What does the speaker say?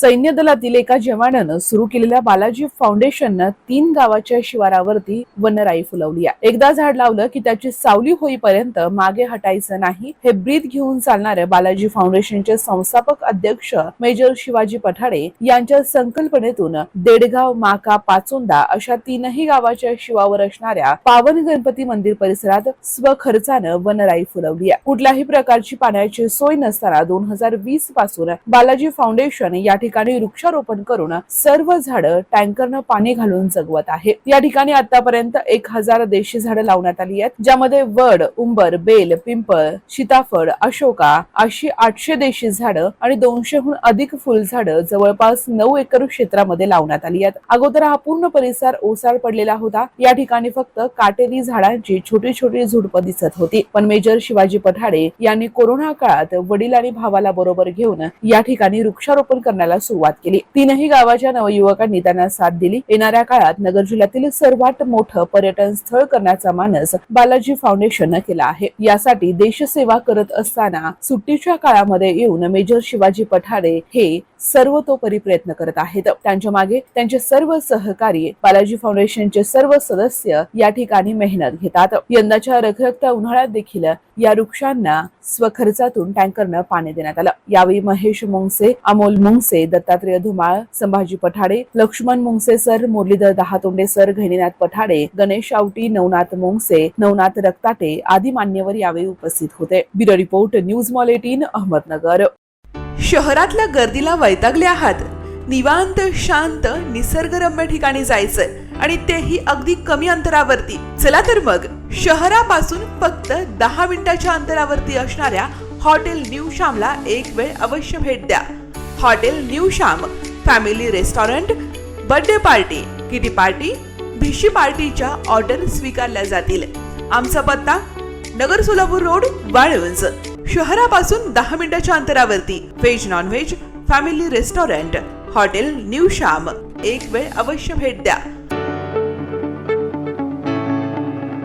सैन्य दलातील एका जवानानं सुरू केलेल्या बालाजी फाउंडेशननं तीन गावाच्या शिवारावरती वनराई फुलवली आहे. एकदा झाड लावलं की त्याची सावली होईपर्यंत मागे हटायचं नाही. हे ब्रीद घेऊन चालणाऱ्या बालाजी फाउंडेशनचे संस्थापक अध्यक्ष मेजर शिवाजी पठाडे यांच्या संकल्पनेतून देडगाव माका पाचोंदा अशा तीनही गावाच्या शिवावर असणाऱ्या पावन गणपती मंदिर परिसरात स्वखर्चानं वनराई फुलवली आहे. कुठल्याही प्रकारची पाण्याची सोय नसताना दोन हजार वीसपासून बालाजी फाउंडेशन या ठिकाणी वृक्षारोपण करून सर्व झाडं टँकरनं पाणी घालून जगवत आहे. या ठिकाणी आतापर्यंत एक हजार देशी झाडं लावण्यात आली आहेत ज्यामध्ये वड उंबर बेल पिंपळ सीताफळ अशोका अशी आठशे देशी झाडं आणि दोनशेहून अधिक फुलझाडं जवळपास नऊ एकर क्षेत्रामध्ये लावण्यात आली आहेत. अगोदर हा पूर्ण परिसर ओसाड पडलेला होता. या ठिकाणी फक्त काटेरी झाडांची छोटी छोटी झुडपं दिसत होती. पण मेजर शिवाजी पठाडे यांनी कोरोना काळात वडील आणि भावाला बरोबर घेऊन या ठिकाणी वृक्षारोपण करण्याला सुरुवात केली. तीनही गावाच्या नवयुवकांनी त्यांना साथ दिली. येणाऱ्या काळात नगर जिल्ह्यातील सर्वात मोठं पर्यटन स्थळ करण्याचा मानस बालाजी फाउंडेशन केला आहे. यासाठी देशसेवा करत असताना सुट्टीच्या काळामध्ये येऊन मेजर शिवाजी पठारे हे सर्वतोपरी प्रयत्न करत आहेत. त्यांच्या मागे त्यांचे सर्व सहकारी बालाजी फाउंडेशनचे सर्व सदस्य या ठिकाणी मेहनत घेतात. यंदाच्या रखरखत्या उन्हाळ्यात देखील या वृक्षांना स्वखर्चातून टँकरनं पाणी देण्यात आलं. यावेळी महेश मुंगसे अमोल मुंगसे दत्तात्रेय धुमाळ संभाजी पठाडे लक्ष्मण मुंगसे सर मुरलीधर दहातोंडे सर घैनीनाथ पठाडे गणेश आवटी नवनाथ मुंगसे नवनाथ रक्ताटे आदी मान्यवर यावेळी उपस्थित होते. Bureau report news mall eighteen Ahmednagar. शहरातल्या गर्दीला वैतागले आहात. निवांत शांत निसर्गरम्य ठिकाणी जायचंय आणि तेही अगदी कमी अंतरावरती. चला तर मग शहरापासून फक्त दहा मिनिटाच्या अंतरावरती असणाऱ्या हॉटेल न्यू श्यामला एक वेळ अवश्य भेट द्या. Hotel new Shyam family restaurant birthday party kitty party भिशी पार्टीच्या ऑर्डर स्वीकारल्या जातील. आमचा पत्ता नगर सोलापूर रोड वाळवंज. शहरापासून दहा मिनिटाच्या अंतरावरती veg non veg family restaurant hotel new Shyam एक वेळ अवश्य भेट द्या.